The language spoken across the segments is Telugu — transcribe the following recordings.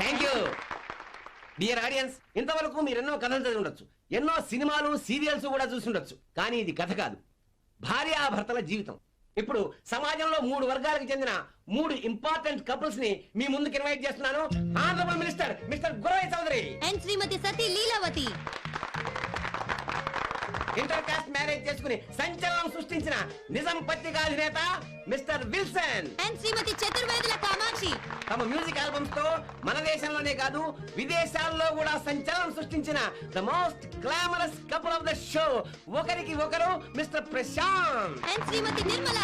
థ్యాంక్ యూ డియర్ ఆడియన్స్ ఇంతవరకు మీరు ఎన్నో కథలు చదివి ఉండొచ్చు ఎన్నో సినిమాలు సీరియల్స్ కూడా చూసి ఉండొచ్చు కానీ ఇది కథ కాదు. భార్యాభర్తల జీవితం. ఇప్పుడు సమాజంలో మూడు వర్గాలకు చెందిన మూడు ఇంపార్టెంట్ కపుల్స్ని మీ ముందుకు ఇన్వైట్ చేస్తున్నాను. Honourable minister mister Guravai Chowdary. And Shrimati Sati Leelavati inter caste marriage చేసుకుని సంచలనం సృష్టించిన నిజం పత్రికా అధినేత mister Wilson. And Shrimati Chaturvedula Kamakshi. తమ మ్యూజిక్ ఆల్బమ్స్తో మన దేశంలోనే కాదు విదేశాల్లో కూడా సంచలనం సృష్టించిన the most glamorous couple of the show ఒకరికి ఒకరు mister Prashanth. And Shrimati Nirmala.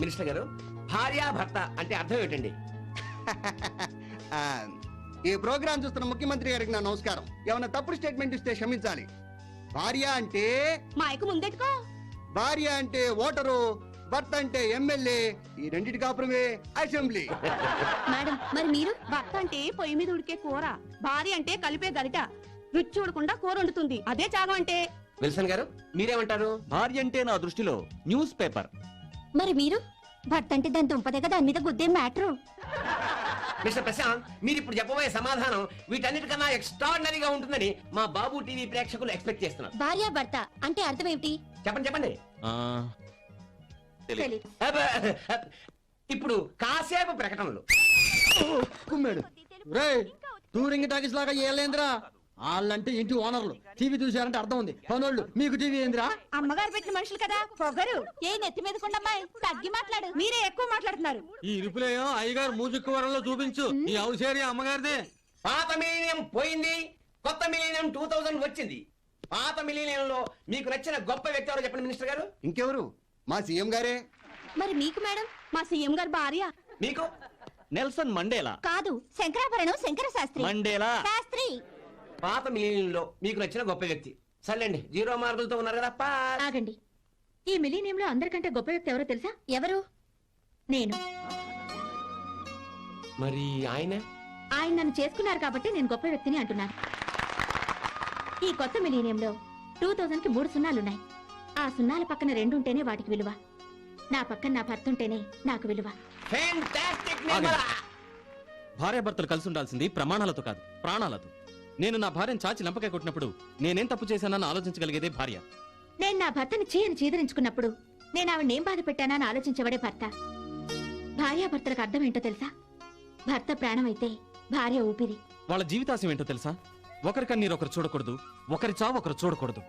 Minister గారు భార్య భర్త అంటే అర్థం ఏంటండి? ఆ, ఈ ప్రోగ్రాం చూస్తున్న ముఖ్యమంత్రి గారికి నా నమస్కారం. ఏమైనా తప్పుడు స్టేట్మెంట్ ఇస్తే క్షమించాలి. భార్య అంటే? మాయకు ముందెట్టుకో. భార్య అంటే ఓటరు భర్త అంటే ఎమ్మెల్యే ఈ రెండింటి కాపురమే అసెంబ్లీ. మేడం మరి మీరు? భర్త అంటే పొయ్యి మీద ఉడికే కూర భార్య అంటే కలిపే గరిట రుచి చూడకుండా కూర వండుతుంది. అదే త్యాగం అంటే? విల్సన్ గారు మీరేమంటారు? భార్య అంటే నా దృష్టిలో న్యూస్ పేపర్. మరి మీరు? భర్త అంటే దాని దుంపదే దాని మీద గుద్దే మ్యాటరు. మిస్టర్ ప్రశాంత్ మీరు ఇప్పుడు చెప్పబోయే సమాధానం వీటన్నిటికన్నా ఎక్స్ట్రాడినరీగా ఉంటుందని మా బాబు టీవీ ప్రేక్షకులు ఎక్స్పెక్ట్ చేస్తున్నారు. భార్య భర్త అంటే అర్థం ఏమిటి? చెప్పండి చెప్పండి. తెలీదు. అబ్బ. ఇప్పుడు కాసేపు ప్రకటనలు. కుమ్మాడు. రేయ్ టూరింగ్ టాకీస్ లాగా ఏలేంద్రా వాళ్ళంటే ఇంటి ఓనర్లు. టీవీ చూసారంటే అర్థం ఉంది. పనోళ్ళు మీకు టీవీ ఏందిరా? అమ్మగారు పెట్టిన మనుషులు కదా? పొగరు. ఏ నెత్తి మీద కొండమ్మాయి తగ్గి మాట్లాడు. మీరే ఎక్కువ మాట్లాడుతున్నారు. ఈ ఇరుపులేయో అయ్యగారు మూజిక్ వరంలో చూపించు. ఈ ఏరియా అమ్మగారిదే. పాత మిలీనియం పోయింది. కొత్త మిలీనియం టూ థౌజండ్ వచ్చింది. పాత మిలీనియంలో మీకు నచ్చిన గొప్ప వ్యక్తి ఎవరో చెప్పండి మినిస్టర్ గారు. ఇంకెవరు? మా సీఎం గారే. మరి మీకు మేడం? మా సీఎం గారు భార్య. మీకు? Nelson Mandela? కాదు శంకరాభరణం శంకర శాస్త్రి. మండేలా? శాస్త్రి. పాత మిలీనియంలో మీకు నచ్చిన గొప్ప వ్యక్తి. సర్లేండి జీరో మార్కులతో ఉన్నారు కదా. ఆగండి. ఈ మిలీనియంలో అందరికంటే గొప్ప వ్యక్తి ఎవరో తెలుసా? ఎవరు? నేను. మరి ఆయన? ఆయన నన్ను చేసుకున్నారు కాబట్టి నేను గొప్ప వ్యక్తిని అంటున్నాను. ఈ కొత్త మిలీనియంలో టూ థౌజండ్కి మూడు సున్నాలున్నాయి ఆ సున్నాల పక్కన రెండు ఉంటేనే వాటికి విలువ. నా పక్కన నా భర్త ఉంటేనే నాకు విలువ. భార్యాభర్తలు కలిసి ఉండాల్సింది ప్రమాణాలతో కాదు ప్రాణాలతో. నేను నా భార్యను చాచి లంపకాయ కొట్టినప్పుడు నేనేం తప్పు చేశానని ఆలోచించగలిగేదే భార్య. నేను నా భర్తని చీయని చీదరించుకున్నప్పుడు నేను ఆవిడని ఏం బాధ పెట్టానా అని ఆలోచించబడే భర్త. భార్యాభర్తలకు అర్థం ఏంటో తెలుసా? భర్త ప్రాణమైతే భార్య ఊపిరి. వాళ్ళ జీవితాశయం ఏంటో తెలుసా? ఒకరి కన్నీరు ఒకరు చూడకూడదు ఒకరి చావు ఒకరు చూడకూడదు.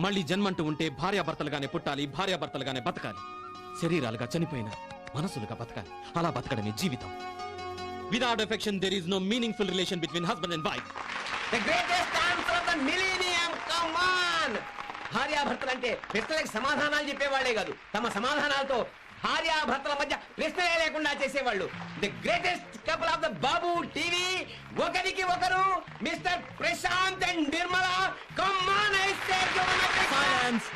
మళ్ళీ జన్మంటూ ఉంటే భార్యాభర్తలుగానే పుట్టాలి భార్యాభర్తలుగానే బతకాలి. శరీరాలుగా చనిపోయిన మనసులుగా బతకాలి. అలా బతకడమే జీవితం. Without affection there is no meaningful relation between husband and wife the greatest answer of the millennium come on భార్యాభర్తలు అంటే ప్రశ్నలకు సమాధానాలు చెప్పేవాళ్ళే కాదు. తమ సమాధానాలతో భార్యాభర్తల మధ్య ప్రశ్నలే లేకుండా చేసేవాళ్ళు. The greatest couple of the Babu TV ఒకరికి ఒకరు mister Prashanth and Nirmala come on I say silence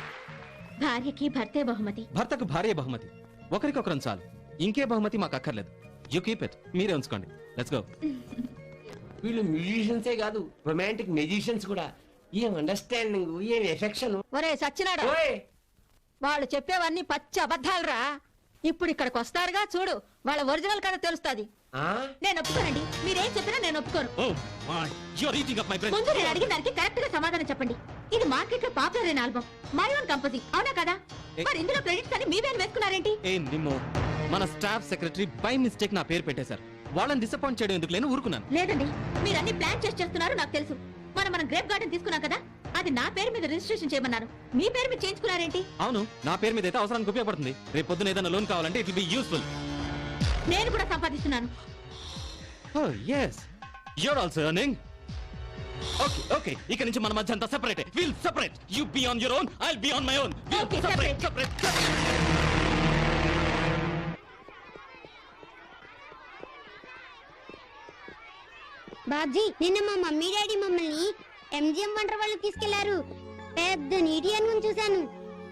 భార్యకి భర్తే బహుమతి. భర్తకు భార్య బహుమతి. ఒకరికొకరం చాలు. ఇంకే బహుమతి మాకు అక్కర్లేదు. యూ కీప్ ఇట్ మీరే ఉంచుకోండి. లెట్స్ గో వీళ్ళు మ్యూజిషియన్సే కాదు రొమాంటిక్ మ్యూజిషియన్స్ కూడా. ఏం అండర్స్టాండింగ్ ఏం ఎఫెక్షన్ ఒరే సచ్చినాడా? ఓయ్! వాళ్ళు చెప్పేవన్నీ పచ్చి అబద్ధాలురా. ఇప్పుడు ఇక్కడికి వస్తారుగా చూడు. వాళ్ళ ఒరిజినల్ కథ తెలుస్తుంది. ఆ? నేను ఒప్పుకోనండి. మీరేం చెప్పినా నేను ఒప్పుకోను. ఓ my you are eating up my brain ముందు నేను అడిగిన దానికి కరెక్ట్గా సమాధానం చెప్పండి. ఇది మార్కెట్లో పాపులర్ అయిన ఆల్బమ్ మై ఓన్ కంపోజింగ్ అవునా కదా? ఏ- మరి ఇందులో క్రెడిట్స్ అని మీవేం వేసుకున్నారేంటి? ఏ నిమ్మో మన స్టాఫ్ సెక్రటరీ బై మిస్టేక్ నా పేరు పెట్టేశారు. వాళ్ళని డిసప్పాయింట్ చేయడం ఎందుకు లేని ఊరుకున్నాను. లేదండి మీరు అన్ని ప్లాన్ చేసి చేస్తున్నారు నాకు తెలుసు. మనం మనం గ్రేప్ గార్డెన్ తీసుకున్నాం కదా అది నా పేరు మీద రిజిస్ట్రేషన్ చేయమన్నారు. మీ పేరు మీద చేయించుకున్నారేంటి? అవును నా పేరు మీద అయితే అవసరానికి ఉపయోగపడుతుంది. రేపు పొద్దున ఏదైనా లోన్ కావాలంటే ఇట్ బి యూస్ఫుల్ నేను కూడా సంపాదిస్తున్నాను. ఓ yes you're also earning okay okay ఇక నుంచి మన మధ్య అంతా separate will separate you be on your own I be on my own Okay, separate. Separate Babji నిన్న మా మమ్మీ డాడీ మమ్మల్ని ఎంజిఎం వండర్ వాళ్ళు తీసుకెళ్ళారు. పెద్ద నీటి అనుకుని చూశాను.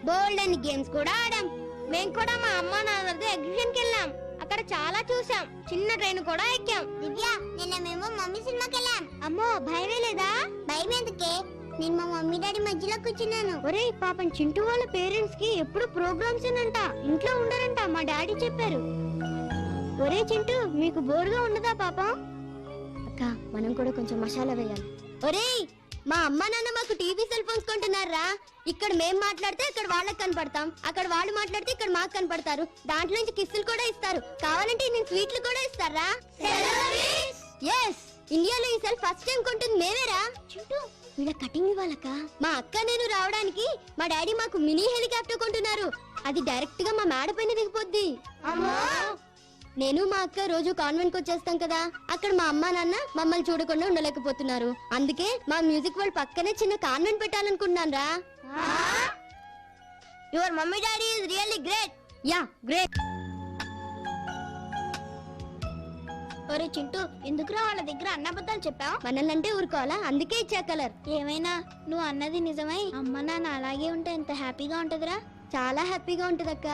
బోల్డ్ అని గేమ్స్ కూడా ఆడాం. మేము కూడా మా అమ్మ నాన్నలతో ఎగ్జిబిషన్కి వెళ్ళాం. అక్కడ చాలా చూసాం చిన్న ట్రైన్ కూడా ఎక్కాం. దివ్య నిన్న మేము మమ్మీ సినిమాకి వెళ్ళాం. అమ్మో భయమే లేదా? భయం ఎందుకే? నేను మా మమ్మీ డాడీ మధ్యలో కూర్చున్నాను. ఒరే పాపం చింటూ వాళ్ళ పేరెంట్స్కి ఎప్పుడు ప్రోగ్రామ్స్ అంట ఇంట్లో ఉండరంట మా డాడీ చెప్పారు. ఒరే చింటూ మీకు బోరుగా ఉండదా పాపం? అక్క మనం కూడా కొంచెం మసాలా వేయాలి. ఒరేయ్ మా అమ్మ నాన్న మాకు టీవీ సెల్ ఫోన్స్ కొంటున్నారా? ఇక్కడ మేం మాట్లాడితే అక్కడ వాళ్ళకి కనపడతాం. అక్కడ వాళ్ళు మాట్లాడితే ఇక్కడ మాకు కనపడతారు. దాంట్లో నుంచి కిస్సులు కూడా ఇస్తారు. కావాలంటే నేను స్వీట్లు కూడా ఇస్తారా? ఎస్ ఇండియాలో ఈ సెల్ ఫస్ట్ టైం కొంటుంది మేమేరా? వీళ్ళ కటింగ్ ఇవ్వాలక్క. మా అక్క నేను రావడానికి మా డాడీ మాకు మినీ హెలికాప్టర్ కొంటున్నారు. అది డైరెక్ట్గా మా మేడ పైన దిగిపోద్ది. నేను మా అక్క రోజు కాన్వెంట్కి వచ్చేస్తాం కదా అక్కడ మా అమ్మ నాన్న మమ్మల్ని చూడకుండా ఉండలేకపోతున్నారు. అందుకే మా మ్యూజిక్ వాళ్ళ పక్కనే చిన్న కాన్వెంట్ పెట్టాలనుకుంటున్నాను రా. Your mummy daddy is really great yeah great ఒరే చింటూ ఎందుకురా వాళ్ళ దగ్గర అన్నబద్ధాలు చెప్పావు? మనల్ని అంటే ఊరుకోవాలా? అందుకే ఇచ్చా కలర్. ఏమైనా? నువ్వు అన్నది నిజమై అమ్మ నాన్న అలాగే ఉంటే ఎంత హ్యాపీగా ఉంటదిరా? చాలా హ్యాపీగా ఉంటదక్క.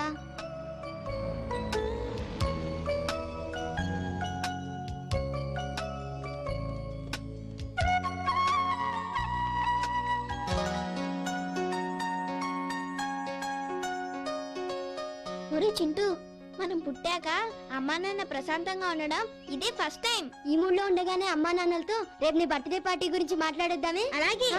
పుట్టాక అమ్మా నాన్న ప్రశాంతంగా ఉండడం ఇదే ఫస్ట్ టైం ఈ మూడ్లో ఉండగానే అమ్మా నాన్నలతో రేపు నీ బర్త్డే పార్టీ గురించి మాట్లాడేద్దామే? అలాగే.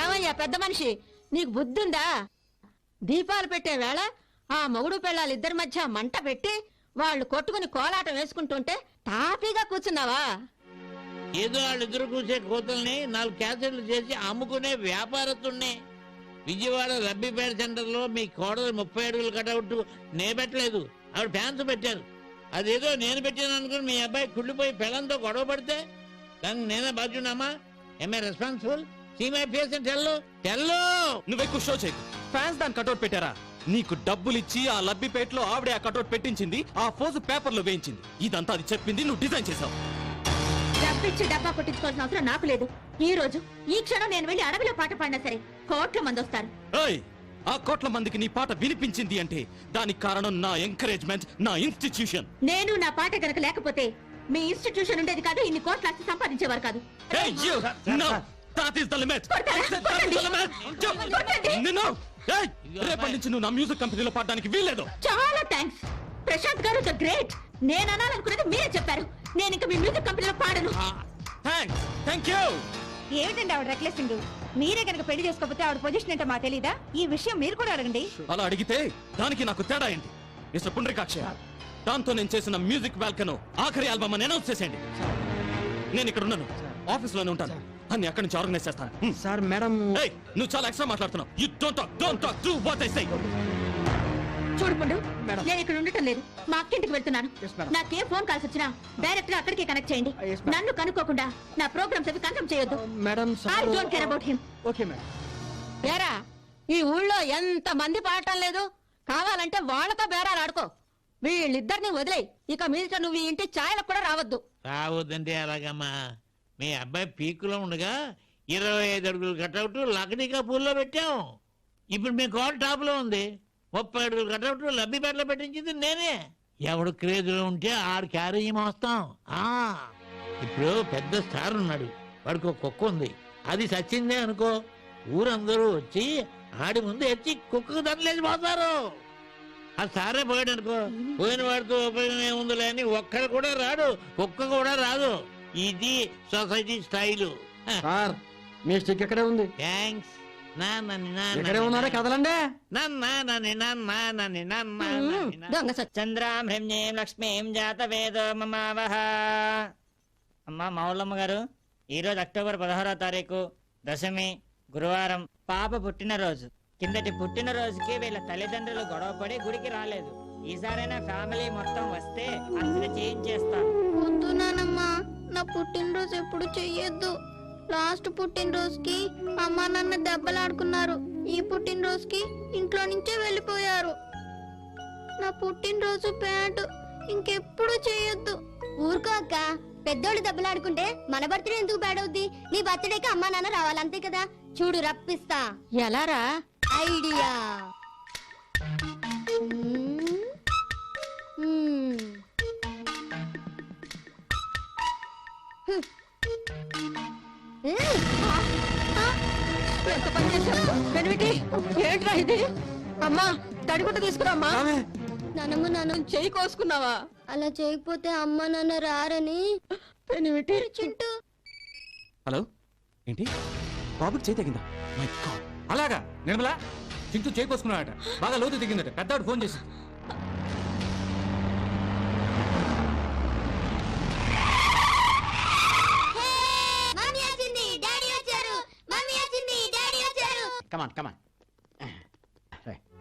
ఏమయ్యా పెద్ద మనిషి? నీకు బుద్ధుందా? దీపాలు పెట్టే వేళ ఆ మొగుడు పెళ్ళాలు ఇద్దరి మధ్య మంట పెట్టి వాళ్ళు కొట్టుకుని కోలాటం వేసుకుంటుంటే తాపీగా కూర్చున్నావా? ఏదో వాళ్ళిద్దరు కూర్చే కోతల్ని నాలుగు క్యాసెట్లు చేసి అమ్ముకునే వ్యాపారస్తున్నే విజయవాడ రబ్బీపేట సెంటర్లో మీ కోడలు ముప్పై అడుగులు కటౌట్ నే పెట్టలేదు ఆవిడ ఫ్యాన్స్ పెట్టారు. అదేదో నేను పెట్టాను అనుకుని మీ అబ్బాయి కుళ్ళిపోయి పెళ్ళంతో గొడవ పడితే? దానికి నేనే బాధ్యున్నామా am I responsible see my face tell tell చేయకు ఫ్యాన్స్ దాని కటౌట్ పెట్టారా? నీకు డబ్బులిచ్చి ఆ లబ్బిపేటలో ఆవిడే ఆ కటౌట్ పెట్టించింది ఆ ఫోజు పేపర్లో వేయించింది ఇదంతా అది చెప్పింది నువ్వు డిజైన్ చేసావు డబ్బిచ్చి డబ్బా కొట్టించుకోవాల్సిన అవసరం నాకు లేదు ఈ రోజు ఈ క్షణం నేను వెళ్ళి అడవిలో పాట పాడినా సరే కోట్ల మంది వస్తారు ఏయ్ ఆ కోట్ల మందికి నీ పాట వినిపించింది అంటే దానికి కారణం నా ఎంకరేజ్మెంట్ నా ఇన్స్టిట్యూషన్ నేను నా పాట గనక లేకపోతే మీ ఇన్స్టిట్యూషన్ ఉండేది కాదు ఇన్ని కోట్ల ఆస్తి సంపాదించేవారు కాదు Hey, you! No! That is the limit! కొడతారా? That is the limit! కొట్టండి. రేపటి నుంచి నువ్వు నా మ్యూజిక్ కంపెనీలో పాడడానికి వీల్లేదు. చాలా థ్యాంక్స్ ప్రశాంత్ గారు ద గ్రేట్ నేను అనాలనుకున్నది మీరే చెప్పారు. నేను ఇంకా మీ మ్యూజిక్ కంపెనీలో పాడను. థ్యాంక్స్ థ్యాంక్ యూ ఏమిటండి ఆవిడ రెక్లెసింగ్ మీరే కనుక పెళ్ళి చేసుకోకపోతే ఆవిడ పొజిషన్ ఏంటో మా తెలీదా? ఈ విషయం మీరు కూడా అడగండి. అలా అడిగితే దానికి నాకు తేడా ఏంటి? మిస్టర్ పుండ్రికాక్ష దాంతో నేను చేసిన మ్యూజిక్ వాల్కను ఆఖరి ఆల్బమ్ అని అనౌన్స్ చేసేయండి. నేను ఇక్కడ ఉన్నాను. ఆఫీస్లోనే ఉంటాను. అన్ని అక్కడి నుంచి ఆర్గనైజ్ చేస్తాను. Sir madam. నువ్వు చాలా ఎక్స్ట్రా మాట్లాడుతున్నావు. You don't talk don't talk do what I say చూడుకుండు madam. నేను ఇక్కడ ఉండటం లేదు. మా అక్కింటికి వెళ్తున్నాను. నాకేం ఫోన్ కాల్స్ వచ్చినా డైరెక్ట్గా అక్కడికి కనెక్ట్ చేయండి. Madam. నన్ను కనుక్కోకుండా నా ప్రోగ్రామ్స్ అవి కన్ఫర్మ్ చేయొద్దు. Madam I sir don't care about him okay madam ఏరా ఈ ఊళ్ళో ఎంత మంది పాడటం లేదు? కావాలంటే వాళ్ళతో బేరాలు ఆడుకో. వీళ్ళిద్దరిని వదిలేయి. ఇక మీదట నువ్వు ఈ ఇంటి ఛాయలకు కూడా రావద్దు. రావద్దంటే ఎలాగమ్మా? మీ అబ్బాయి పీకులో ఉండగా ఇరవై ఐదు అడుగులు కట్అవుట్ లక్డీకా పూల్లో పెట్టాం. ఇప్పుడు మీ కాల్ టాప్లో ఉంది. ముప్పై అడుగులు కట్అవుట్ లబ్బిపేటలో పెట్టించింది నేనే. ఎవడు క్రేజ్లో ఉంటే ఆడు క్యారేజీ మోస్తాం. ఆ ఇప్పుడు పెద్ద స్టార్ ఉన్నాడు. వాడికి ఒక కుక్క ఉంది. అది సచ్చిందే అనుకో. ఊరందరూ వచ్చి ఆడి ముందు ఎత్తి కుక్కకు దండలేసి పోతారు ఆ సారే పోయాడు అనుకో పోయిన వాడితో ఉపయోగం ఏముందిలే అని ఒక్కడు కూడా రాడు. కుక్క కూడా రాదు. ఇది సొసైటీ స్టైలు. సార్ మీ స్టిక్ ఎక్కడే ఉంది. థ్యాంక్స్. ఎక్కడే ఉన్నారా? కదలండి. చంద్రాం హ్రీం లక్ష్మీం జాత వేదో మమావహ. అమ్మా మౌలమ్మ గారు ఈరోజు అక్టోబర్ పదహారో తారీఖు దశమి గురువారం పాప పుట్టినరోజు. కిందటి పుట్టినరోజుకి వీళ్ళ తల్లిదండ్రులు గొడవపడి గుడికి రాలేదు. ఈసారైనా ఫ్యామిలీ మొత్తం వస్తే అర్చన చేయించేస్తాను నా పుట్టినరోజు ఎప్పుడు చెయ్యొద్దు. లాస్ట్ పుట్టినరోజుకి అమ్మ నాన్న దెబ్బలాడుకున్నారు. ఈ పుట్టినరోజుకి ఇంట్లో నుంచే వెళ్ళిపోయారు. నా పుట్టినరోజు బ్యాడ్ ఇంకెప్పుడు చేయొద్దు ఊరుకో అక్క. పెద్దోళ్ళు దెబ్బలాడుకుంటే మన బర్త్డే ఎందుకు బ్యాడ్ అవుద్ది? నీ బర్త్డేకి అమ్మా నాన్న రావాలి అంతే కదా. చూడు రప్పిస్తా. ఎలారా? ఐడియా. ఎంత పని చేశావు పెనిమిటి ఏంట్రా ఇది? అమ్మా తీసుకురామ్మా. నానమ్మ నాన్న చెయ్యి కోసుకున్నావా? అలా చేయకపోతే అమ్మ నాన్న రారని. పెనిమిటి చింటూ. హలో? ఏంటి? బాబుకి చేయి తగిందా మై గాడ్ అలాగా నిర్మలా? చింటూ చేయి కోసుకున్నాడట. బాగా లోతు దిగిందట. పెద్దవాడు ఫోన్ చేసి మమ్మీ వచ్చింది డాడీ వచ్చారు మమ్మీ వచ్చింది డాడీ వచ్చారు come on come on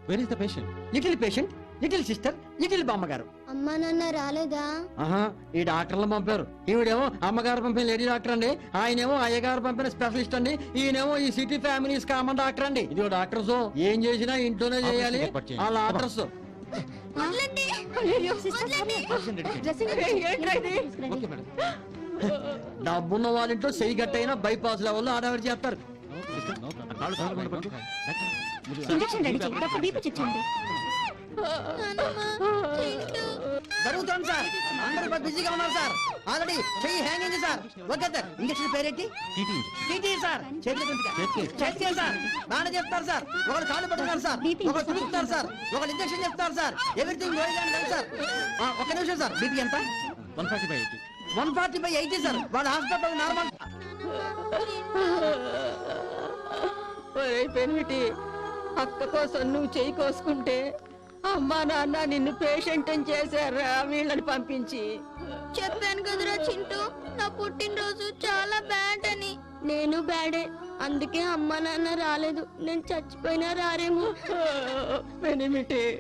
where is the patient little patient little sister little బామ్మగారు. అమ్మ నాన్న రాలేదా? ఆహా ఈ డాక్టర్లు పంపారు. ఈవిడేమో అమ్మగారు పంపిన లేడీ డాక్టర్ అండి ఆయనేమో అయ్యగారు పంపిన స్పెషలిస్ట్ అండి ఈయనేమో ఈ సిటీ ఫ్యామిలీస్ కామన్ డాక్టర్ అండి. ఇది డాక్టర్స్ ఏం చేసినా ఇంట్లోనే చేయాలి. వాళ్ళ ఆర్డర్స్ డబ్బున్న వాళ్ళ ఇంట్లో సెయి గట్టయినా బైపాస్ లెవెల్లో ఆడవిడి చేస్తారు. ఇంజెక్షన్ రెడీ చేయండి డాక్టర్ బీపీ చెక్ చేయండి. జరుగుతుంది సార్. అందరూ బిజీగా ఉన్నారు సార్. ఆల్రెడీ చెయ్యి hanging sir. Okay sir. Injection పేరేంటి టీటీ సార్. చేతికి సార్. నాన్న చెప్తారు సార్. ఒకరు కాళ్ళు పట్టుకున్నారు సార్. ఒకరు తిరుగుతున్నారు సార్. ఒకరు ఇంజక్షన్ చెప్తారు సార్. Everything going sir. ఆ, ఒక్క నిమిషం సార్. బీపీ ఎంత? One forty by eighty. One forty by eighty sir. వాళ్ళ హాస్పిటల్ నార్మల్ పెనిమిటి అక్క కోసం నువ్వు చెయ్యి కోసుకుంటే అమ్మా నాన్న నిన్ను పేషెంట్ చేశారా వీళ్ళని పంపించి. చెప్పాను కదరా చింటూ నా పుట్టినరోజు చాలా బ్యాడ్ అని. నేను బ్యాడే అందుకే అమ్మ నాన్న రాలేదు. నేను చచ్చిపోయినా రారేమో. పెనిమిటి